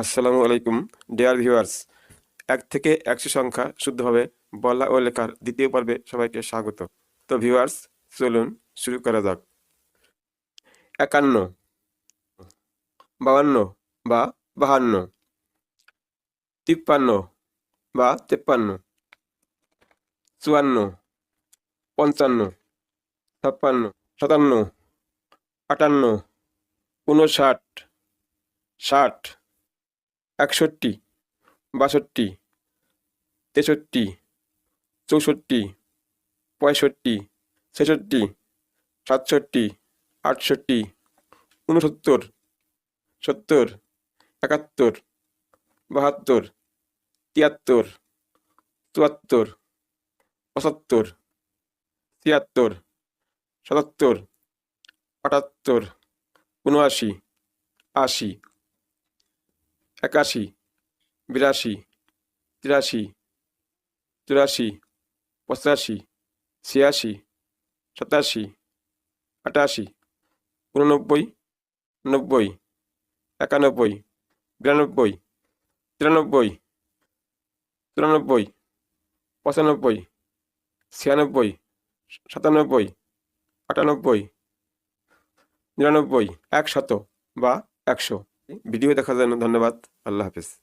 আসসালামু আলাইকুম dear viewers এক থেকে একশো সংখ্যা শুদ্ধভাবে বলা ও লেখার দ্বিতীয় পর্বে সবাইকে স্বাগত। তো ভিউয়ার্স চলুন শুরু করা যাক। একান্ন বাউান্ন বা বাহান্ন, তিপ্পান্ন বা তেপ্পান্ন, চুয়ান্ন, পঞ্চান্ন, ছাপ্পান্ন, সাতান্ন, আটান্ন উনষাট ষাট একষট্টি, বাষট্টি, তেষট্টি, চৌষট্টি, পঁয়ষট্টি, ছেষট্টি, সাতষট্টি, আটষট্টি, ঊনসত্তর, সত্তর, একাত্তর, বাহাত্তর, তিয়াত্তর, চুয়াত্তর, পঁচাত্তর তিয়াত্তর সাতাত্তর, আটাত্তর, উনআশি, আশি। একাশি, বিরাশি, তিরাশি, চুরাশি, পঁচাশি, ছিয়াশি, সাতাশি, আটাশি, উননব্বই, নব্বই, একানব্বই, বিরানব্বই, তিরানব্বই, চুরানব্বই, পঁচানব্বই, ছিয়ানব্বই, সাতানব্বই, আটানব্বই, নিরানব্বই, একশত বা একশো। ভিডিও দেখার জন্য ধন্যবাদ। আল্লাহ হাফিজ।